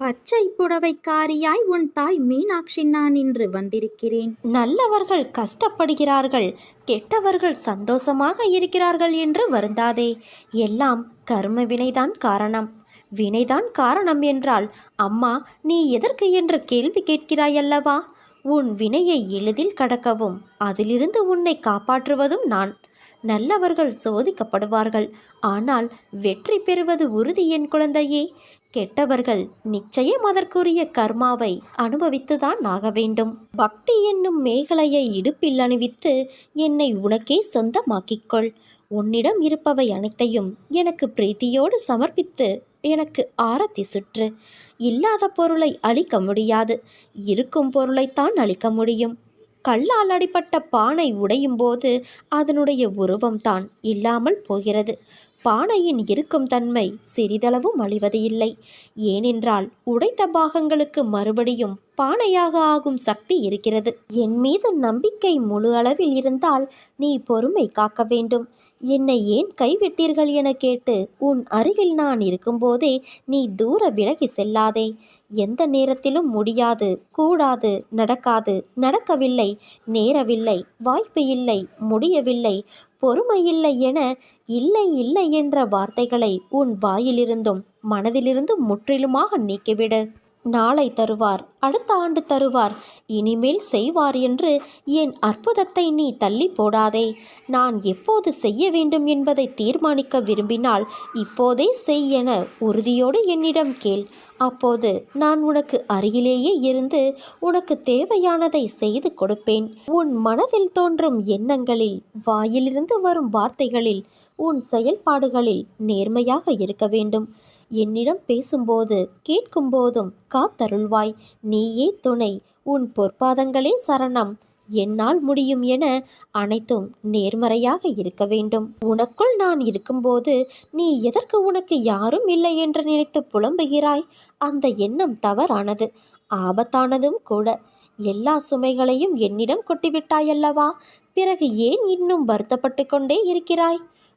பச்சை புடவைக்காரியாய் உன் தாய் மீனாட்சி நான் இன்று வந்திருக்கிறேன். நல்லவர்கள் கஷ்டப்படுகிறார்கள் கெட்டவர்கள் சந்தோஷமாக இருக்கிறார்கள் என்று வருந்தாதே. எல்லாம் கர்ம வினைதான் காரணம். வினைதான் காரணம் என்றால் அம்மா நீ எதற்கு என்று கேள்வி கேட்கிறாயல்லவா? உன் வினையை எளிதில் கடக்கவும் அதிலிருந்து உன்னை காப்பாற்றுவதும் நான். நல்லவர்கள் சோதிக்கப்படுவார்கள். ஆனால் வெற்றி பெறுவது உறுதி என் குழந்தையே. கெட்டவர்கள் நிச்சயம் அதற்குரிய கர்மாவை அனுபவித்துதான் ஆக வேண்டும். பக்தி என்னும் மேகலையை இடுப்பில் அணிவித்து என்னை உனக்கே சொந்தமாக்கிக்கொள். உன்னிடம் இருப்பவை அனைத்தையும் எனக்கு பிரீத்தியோடு சமர்ப்பித்து எனக்கு ஆரத்தி சுற்று. இல்லாத பொருளை அழிக்க முடியாது. இருக்கும் பொருளைத்தான் அழிக்க முடியும். கல்லால் அடிப்பட்ட பானை உடையும் போது அதனுடைய உருவம்தான் இல்லாமல் போகிறது. பானையின் இருக்கும் தன்மை சிறிதளவும் அழிவது இல்லை ஏனென்றால் உடைத்த பாகங்களுக்கு மறுபடியும் பானையாக ஆகும் சக்தி இருக்கிறது. என் மீது நம்பிக்கை முழு அளவில் இருந்தால் நீ பொறுமை காக்க வேண்டும். என்னை ஏன் கைவிட்டீர்கள் என கேட்டு உன் அருகில் நான் இருக்கும்போதே நீ தூர விலகி செல்லாதே. எந்த நேரத்திலும் முடியாது கூடாது நடக்காது நடக்கவில்லை நேரவில்லை வாய்ப்பு இல்லை முடியவில்லை பொறுமை இல்லை என இல்லை இல்லை என்ற வார்த்தைகளை உன் வாயிலிருந்தும் மனதிலிருந்தும் முற்றிலுமாக நீக்கிவிடு. நாளை தருவார் அடுத்த ஆண்டு தருவார். இனிமேல் செய்வார் என்று என் அற்புதத்தை நீ தள்ளி போடாதே. நான் எப்போது செய்ய வேண்டும் என்பதை தீர்மானிக்க விரும்பினால் இப்போதே செய் என உறுதியோடு என்னிடம் கேள். அப்போது நான் உனக்கு அருகிலேயே இருந்து உனக்கு தேவையானதை செய்து கொடுப்பேன். உன் மனதில் தோன்றும் எண்ணங்களில் வாயிலிருந்து வரும் வார்த்தைகளில் உன் செயல்பாடுகளில் நேர்மையாக இருக்க வேண்டும். என்னிடம் பேசும்போது கேட்கும்போதும் காத்தருள்வாய். நீயே துணை உன் பொற்பாதங்களே சரணம். என்னால் முடியும் என அனைத்தும் நேர்மறையாக இருக்க வேண்டும். உனக்குள் நான் இருக்கும்போது நீ எதற்கு உனக்கு யாரும் இல்லை என்று நினைத்து புலம்புகிறாய்? அந்த எண்ணம் தவறானது. ஆபத்தானதும் கூட. எல்லா சுமைகளையும் என்னிடம் கொட்டிவிட்டாயல்லவா? பிறகு ஏன் இன்னும் வருத்தப்பட்டு கொண்டே இருக்கிறாய்?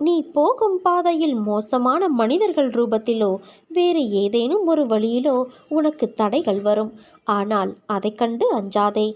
நீ போகும் பாதையில் மோசமான மனிதர்கள் ரூபத்திலோ வேறு ஏதேனும் ஒரு வழியிலோ உனக்கு தடைகள் வரும். ஆனால் அதை கண்டு அஞ்சாதே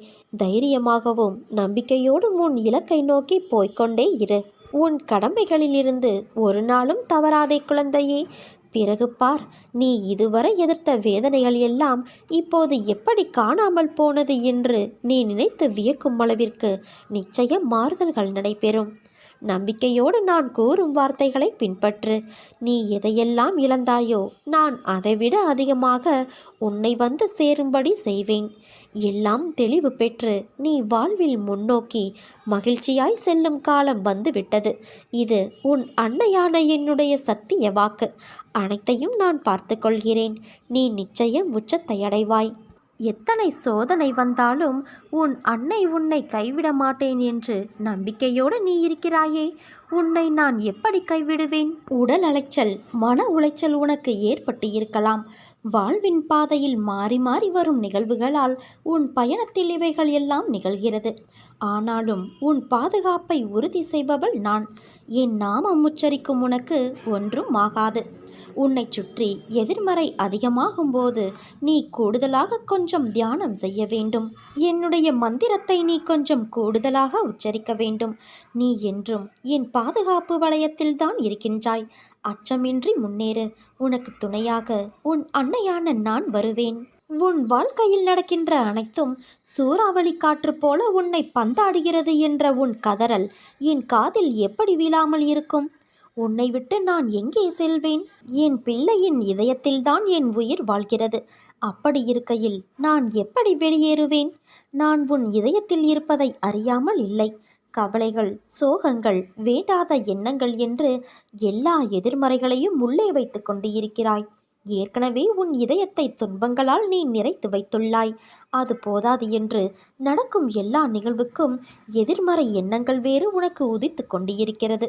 தைரியமாகவும் நம்பிக்கையோடும் உன் இலக்கை நோக்கி போய்க்கொண்டே இரு. உன் கடமைகளிலிருந்து ஒரு நாளும் தவறாதே குழந்தையே. பிறகு பார் நீ இதுவரை எதிர்த்த வேதனைகள் எல்லாம் இப்போது எப்படி காணாமல் போனது என்று நீ நினைத்து வியக்கும் அளவிற்கு நிச்சயம் மாறுதல்கள் நடைபெறும். நம்பிக்கையோடு நான் கூறும் வார்த்தைகளை பின்பற்று. நீ எதையெல்லாம் இழந்தாயோ நான் அதைவிட அதிகமாக உன்னை வந்து சேரும்படி செய்வேன். எல்லாம் தெளிவு பெற்று நீ வாழ்வில் முன்னோக்கி மகிழ்ச்சியாய் செல்லும் காலம் வந்துவிட்டது. இது உன் அன்னையான என்னுடைய சத்திய வாக்கு. அனைத்தையும் நான் பார்த்து கொள்கிறேன். நீ நிச்சயம் உச்சத்தை அடைவாய். எத்தனை சோதனை வந்தாலும் உன் அன்னை உன்னை கைவிட மாட்டேன் என்று நம்பிக்கையோடு நீ இருக்கிறாயே. உன்னை நான் எப்படி கைவிடுவேன்? உடல் அலைச்சல் மன உளைச்சல் உனக்கு ஏற்பட்டு இருக்கலாம். வாழ்வின் பாதையில் மாறி மாறி வரும் நிகழ்வுகளால் உன் பயணத்தில் இவைகள் எல்லாம் நிகழ்கிறது. ஆனாலும் உன் பாதுகாப்பை உறுதி செய்பவள் நான். என் நாமம் உச்சரிக்கும் உனக்கு ஒன்றும் ஆகாது. உன்னை சுற்றி எதிர்மறை அதிகமாகும் போது நீ கூடுதலாக கொஞ்சம் தியானம் செய்ய வேண்டும். என்னுடைய மந்திரத்தை நீ கொஞ்சம் கூடுதலாக உச்சரிக்க வேண்டும். நீ என்றும் என் பாதுகாப்பு வளையத்தில்தான் இருக்கின்றாய். அச்சமின்றி முன்னேறு. உனக்கு துணையாக உன் அன்னையான நான் வருவேன். உன் வாழ்க்கையில் நடக்கின்ற அனைத்தும் சூறாவளி காற்று போல உன்னை பந்தாடுகிறது என்ற உன் கதறல் என் காதில் எப்படி வீழாமல் இருக்கும்? உன்னை விட்டு நான் எங்கே செல்வேன்? என் பிள்ளையின் இதயத்தில்தான் என் உயிர் வாழ்கிறது. அப்படி இருக்கையில் நான் எப்படி வெளியேறுவேன்? நான் உன் இதயத்தில் இருப்பதை அறியாமல் இல்லை. கவலைகள் சோகங்கள் வேண்டாத எண்ணங்கள் என்று எல்லா எதிர்மறைகளையும் உள்ளே வைத்து கொண்டு இருக்கிறாய். ஏற்கனவே உன் இதயத்தை துன்பங்களால் நீ நிறைத்து வைத்துள்ளாய். அது போதாது என்று நடக்கும் எல்லா நிகழ்வுக்கும் எதிர்மறை எண்ணங்கள் வேறு உனக்கு உதித்து கொண்டிருக்கிறது.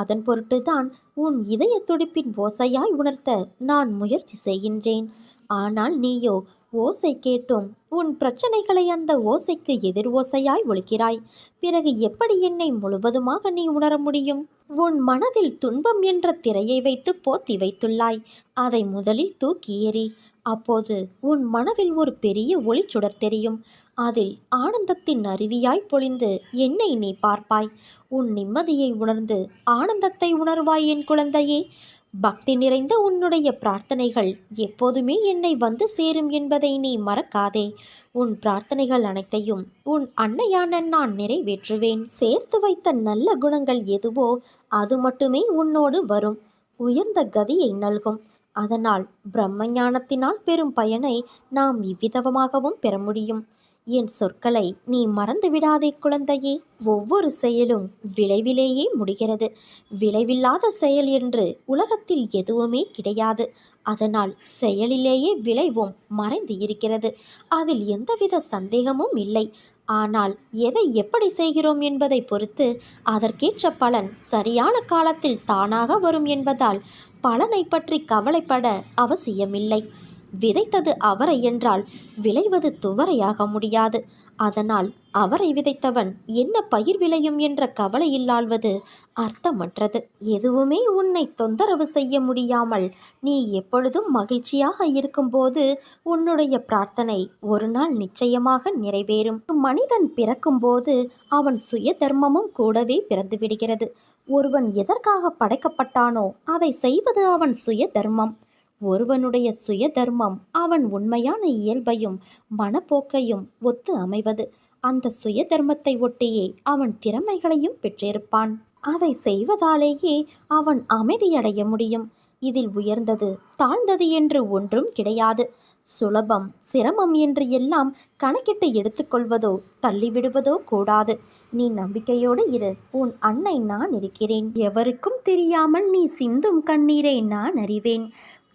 அதன் பொருட்டுதான் உன் இதய துடிப்பின் ஓசையாய் உணர்த்த நான் முயற்சி செய்கின்றேன். ஆனால் நீயோ ஓசை கேட்டும். உன் பிரச்சனைகளை அந்த ஓசைக்கு எதிர் ஓசையாய் ஒழிக்கிறாய். பிறகு எப்படி என்னை முழுவதுமாக நீ உணர முடியும்? உன் மனதில் துன்பம் என்ற திரையை வைத்து போத்தி வைத்துள்ளாய். அதை முதலில் தூக்கி எறி அப்போது உன் மனதில் ஒரு பெரிய ஒளிச்சுடர் தெரியும். அதில் ஆனந்தத்தின் அருவியாய் பொழிந்து என்னை நீ பார்ப்பாய். உன் நிம்மதியை உணர்ந்து ஆனந்தத்தை உணர்வாய் என் குழந்தையே. பக்தி நிறைந்த உன்னுடைய பிரார்த்தனைகள் எப்போதுமே என்னை வந்து சேரும் என்பதை நீ மறக்காதே. உன் பிரார்த்தனைகள் அனைத்தையும் உன் அன்னையான நான் நிறைவேற்றுவேன். சேர்த்து வைத்த நல்ல குணங்கள் எதுவோ அது மட்டுமே உன்னோடு வரும். உயர்ந்த கதியை நல்கும். அதனால் பிரம்ம ஞானத்தினால் பெறும் பயனை நாம் இவ்விதமாகவும் பெற முடியும். என் சொற்களை நீ மறந்து விடாதே குழந்தையே. ஒவ்வொரு செயலும் விளைவிலேயே முடிகிறது. விளைவில்லாத செயல் என்று உலகத்தில் எதுவுமே கிடையாது. அதனால் செயலிலேயே விளைவும் மறைந்து இருக்கிறது. அதில் எந்தவித சந்தேகமும் இல்லை. ஆனால் எதை எப்படி செய்கிறோம் என்பதை பொறுத்து அதற்கேற்ற பலன் சரியான காலத்தில் தானாக வரும் என்பதால் பலனை பற்றி கவலைப்பட அவசியமில்லை. விதைத்தது அவரை என்றால் விளைவது துவரையாக முடியாது. அதனால் அவரை விதைத்தவன் என்ன பயிர் விளையும் என்ற கவலை இல்லாள்வது அர்த்தமற்றது. எதுவுமே உன்னை தொந்தரவு செய்ய முடியாமல் நீ எப்பொழுதும் மகிழ்ச்சியாக இருக்கும்போது உன்னுடைய பிரார்த்தனை ஒரு நாள் நிச்சயமாக நிறைவேறும். மனிதன் பிறக்கும்போது அவன் சுய தர்மமும் கூடவே பிறந்து விடுகிறது ஒருவன் எதற்காக படைக்கப்பட்டானோ அதை செய்வது அவன் சுய தர்மம் ஒருவனுடைய சுய தர்மம் அவன் உண்மையான இயல்பையும் மனப்போக்கையும் ஒத்து அமைவது. அந்த சுய தர்மத்தை ஒட்டியே அவன் திறமைகளையும் பெற்றிருப்பான். அதை செய்வதாலேயே அவன் அமைதியடைய முடியும். இதில் உயர்ந்தது தாழ்ந்தது என்று ஒன்றும் கிடையாது. சுலபம் சிரமம் என்று எல்லாம் கணக்கிட்டு எடுத்துக்கொள்வதோ தள்ளிவிடுவதோ கூடாது. நீ நம்பிக்கையோடு இரு. உன் அன்னை நான் இருக்கிறேன். எவருக்கும் தெரியாமல் நீ சிந்தும் கண்ணீரை நான் அறிவேன்.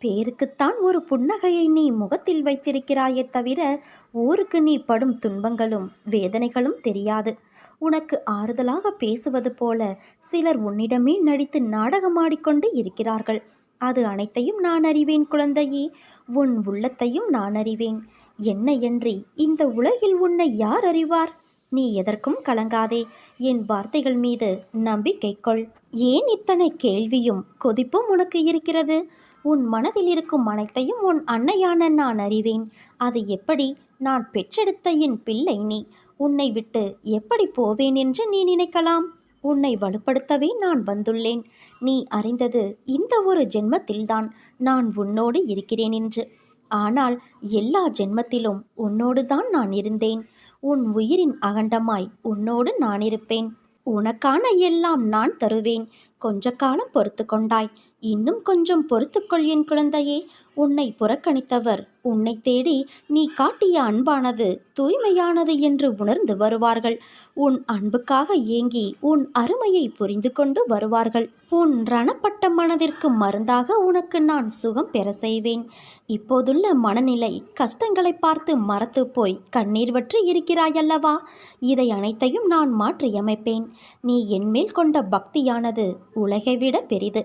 பேருக்குத்தான் ஒரு புன்னகையை நீ முகத்தில் வைத்திருக்கிறாயே தவிர ஊருக்கு நீ படும் துன்பங்களும் வேதனைகளும் தெரியாது. உனக்கு ஆறுதலாக பேசுவது போல சிலர் உன்னிடமே நடித்து நாடகமாடிக்கொண்டு இருக்கிறார்கள். அது அனைத்தையும் நான் அறிவேன் குழந்தையே. உன் உள்ளத்தையும் நான் அறிவேன். என்ன என்று இந்த உலகில் உன்னை யார் அறிவார்? நீ எதற்கும் கலங்காதே. என் வார்த்தைகள் மீது நம்பிக்கை கொள். ஏன் இத்தனை கேள்வியும் கொதிப்பும் உனக்கு இருக்கிறது? உன் மனதில் இருக்கும் அனைத்தையும் உன் அன்னையான நான் அறிவேன். அது எப்படி நான் பெற்றெடுத்த என் பிள்ளை நீ? உன்னை விட்டு எப்படி போவேன் என்று நீ நினைக்கலாம்? உன்னை வலுப்படுத்தவே நான் வந்துள்ளேன். நீ அறிந்தது இந்த ஒரு ஜென்மத்தில்தான் நான் உன்னோடு இருக்கிறேன் என்று. ஆனால் எல்லா ஜென்மத்திலும் உன்னோடு தான் நான் இருந்தேன். உன் உயிரின் அகண்டமாய் உன்னோடு நான் இருப்பேன். உனக்கான எல்லாம் நான் தருவேன். கொஞ்ச காலம் பொறுத்து கொண்டாய் இன்னும் கொஞ்சம் பொறுத்துக்கொள் என் குழந்தையே. உன்னை புறக்கணித்தவர் உன்னை தேடி நீ காட்டிய அன்பானது தூய்மையானது என்று உணர்ந்து வருவார்கள். உன் அன்புக்காக ஏங்கி உன் அருமையை புரிந்து கொண்டு வருவார்கள். உன் ரணப்பட்ட மனதிற்கு மருந்தாக உனக்கு நான் சுகம் பெற செய்வேன். இப்போதுள்ள மனநிலை கஷ்டங்களை பார்த்து மறத்து போய் கண்ணீர் வற்றி இருக்கிறாயல்லவா இதை அனைத்தையும் நான் மாற்றியமைப்பேன். நீ என்மேல் கொண்ட பக்தியானது உலகை விட பெரிது.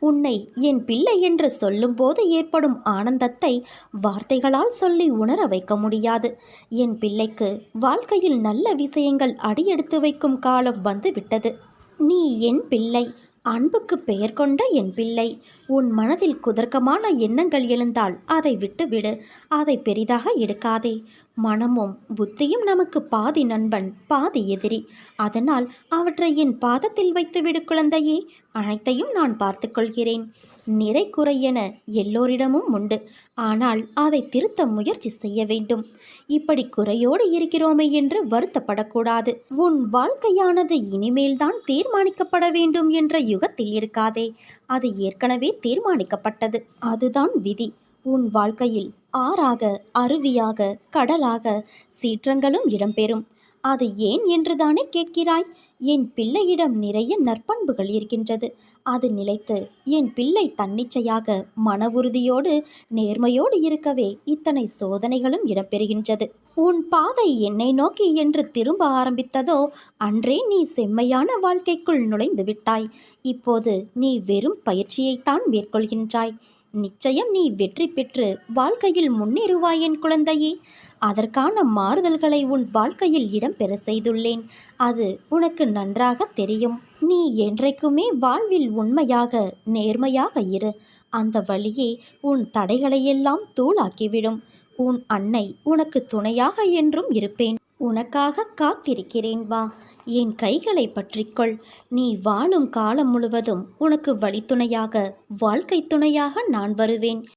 உன்னை என் பிள்ளை என்று சொல்லும்போது ஏற்படும் ஆனந்தத்தை வார்த்தைகளால் சொல்லி உணர வைக்க முடியாது. என் பிள்ளைக்கு வாழ்க்கையில் நல்ல விஷயங்கள் அடியெடுத்து வைக்கும் காலம் வந்துவிட்டது. நீ என் பிள்ளை அன்புக்கு பெயர் கொண்ட என் பிள்ளை. உன் மனதில் குதர்க்கமான எண்ணங்கள் எழுந்தால் அதை விட்டுவிடு அதை பெரிதாக எடுக்காதே. மனமும் புத்தியும் நமக்கு பாதி நண்பன் பாதி எதிரி. அதனால் அவற்றை என் பாதத்தில் வைத்துவிடு குழந்தையே அனைத்தையும் நான் பார்த்துக்கொள்கிறேன் நிறை குறை என எல்லோரிடமும் உண்டு. ஆனால் அதை திருத்த முயற்சி செய்ய வேண்டும். இப்படி குறையோடு இருக்கிறோமே என்று வருத்தப்படக்கூடாது. உன் வாழ்க்கையானது இனிமேல்தான் தீர்மானிக்கப்பட வேண்டும் என்ற யுகத்தில் இருக்காதே. அது ஏற்கனவே தீர்மானிக்கப்பட்டது. அதுதான் விதி. உன் வாழ்க்கையில் ஆறாக அருவியாக கடலாக சீற்றங்களும் இடம்பெறும். அது ஏன் என்றுதானே கேட்கிறாய்? என் பிள்ளையிடம் நிறைய நற்பண்புகள் இருக்கின்றது. அது நிலைத்து என் பிள்ளை தன்னிச்சையாக மன உறுதியோடு நேர்மையோடு இருக்கவே இத்தனை சோதனைகளும் இடம்பெறுகின்றது. உன் பாதை என்னை நோக்கி என்று திரும்ப ஆரம்பித்ததோ அன்றே நீ செம்மையான வாழ்க்கைக்குள் நுழைந்து விட்டாய் இப்போது நீ வெறும் பயிற்சியைத்தான் மேற்கொள்கின்றாய். நிச்சயம் நீ வெற்றி பெற்று வாழ்க்கையில் முன்னேறுவாய் என் குழந்தையே. அதற்கான மாறுதல்களை உன் வாழ்க்கையில் இடம்பெற செய்துள்ளேன். அது உனக்கு நன்றாக தெரியும். நீ என்றைக்குமே வாழ்வில் உண்மையாக நேர்மையாக இரு. அந்த வழியே உன் தடைகளையெல்லாம் தூளாக்கிவிடும். உன் அன்னை உனக்கு துணையாக என்றும் இருப்பேன். உனக்காக காத்திருக்கிறேன் வா. என் கைகளை பற்றிக்கொள். நீ வாழும் காலம் முழுவதும் உனக்கு வழித்துணையாக வாழ்க்கை துணையாக நான் வருவேன்.